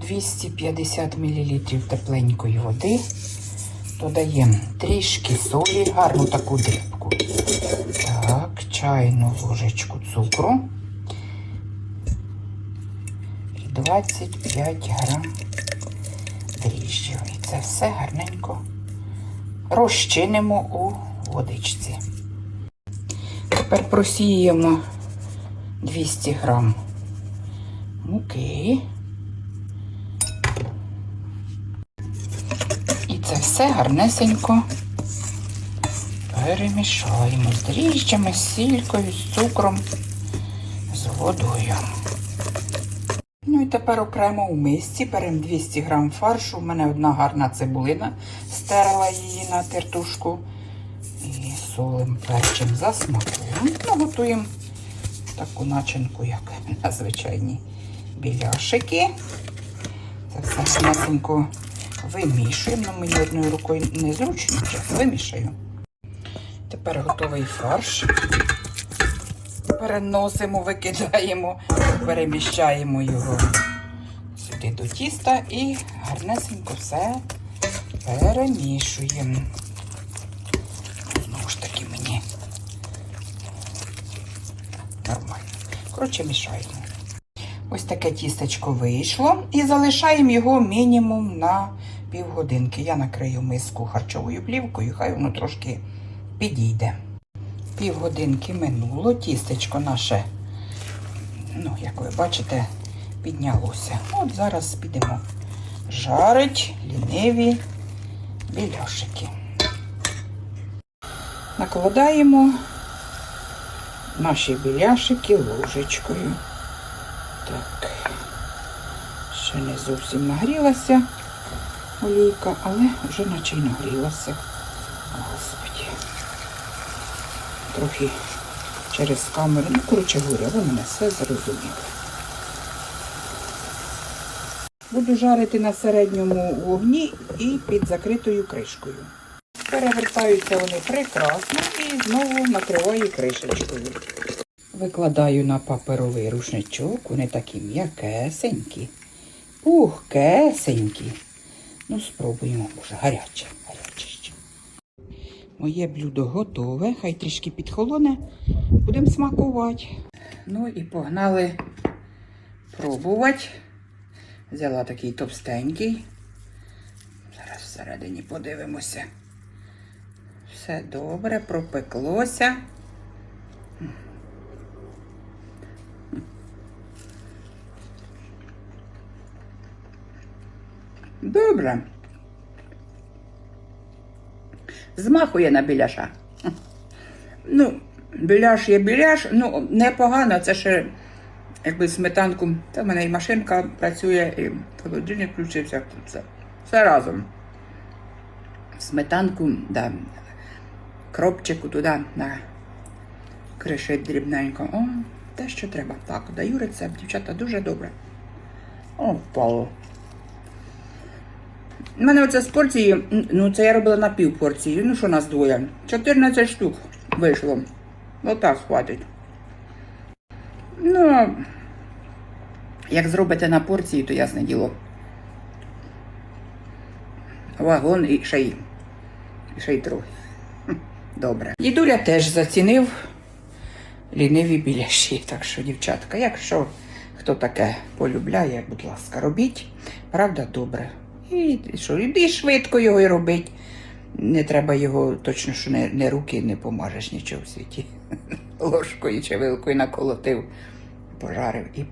250 мл тепленької води. Додаємо трішки солі, гарну таку дрібку. Так, чайну ложечку цукру. І 25 грам дріжджів. І це все гарненько розчинимо у водичці. Тепер просіємо 200 грам муки. Все гарнесенько перемішаємо з дріжджами, з сількою, з цукром, з водою. Ну і тепер окремо у мисці беремо 200 грам фаршу. У мене одна гарна цибулина, стерла її на тертушку. І солим перчим за смаком. Ну, готуємо таку начинку, як на звичайні біляшики. Це все гарненько вимішуємо. Ну, мені одною рукою незручно, вимішаю. Тепер готовий фарш. Переносимо, викидаємо, переміщаємо його сюди до тіста і гарнесенько все перемішуємо. Знову ж таки мені нормально. Коротше, мішаємо. Ось таке тістечко вийшло і залишаємо його мінімум на півгодинки. Я накрию миску харчовою плівкою, хай воно трошки підійде. Півгодинки минуло, тістечко наше, ну, як ви бачите, піднялося. От зараз підемо жарить ліниві біляшики. Накладаємо наші біляшики ложечкою. Так, ще не зовсім нагрілася олійка, але вже наче й нагрілася. Господі. Трохи через камеру. Ну, коротше говоря, ви мене все зрозуміли. Буду жарити на середньому вогні і під закритою кришкою. Перевертаються вони прекрасно і знову накриваю кришечкою. Викладаю на паперовий рушничок, вони такі м'якесенькі, пухкесенькі. Ну, спробуємо, може, гаряче, гаряче ще. Моє блюдо готове, хай трішки підхолоне, будемо смакувати. Ну і погнали пробувати. Взяла такий товстенький. Зараз всередині подивимося. Все добре, пропеклося. Добре. Змахує на біляша. Ну, біляш є біляш, ну, непогано, це ще якби сметанку. Та в мене і машинка працює, і холодильник включився. Все, все разом. Сметанку, да, кропчику туди на кришить дрібненько. О, те, що треба. Так, даю рецепт, дівчата, дуже добре. О, впало. У мене оце з порції, ну це я робила на пів порції. Ну що нас двоє? 14 штук вийшло. Отак хватить. Ну, як зробите на порції, то ясне діло. Вагон і ще й, і ще й трохи. Добре. Дідуля теж зацінив ліниві біляші. Так що, дівчатка, якщо хто таке полюбляє, будь ласка, робіть. Правда, добре. І що, іди швидко його і робить. Не треба його точно, що не, не руки не помажеш нічого в світі. Ложкою чи вилкою наколотив, пожарив і.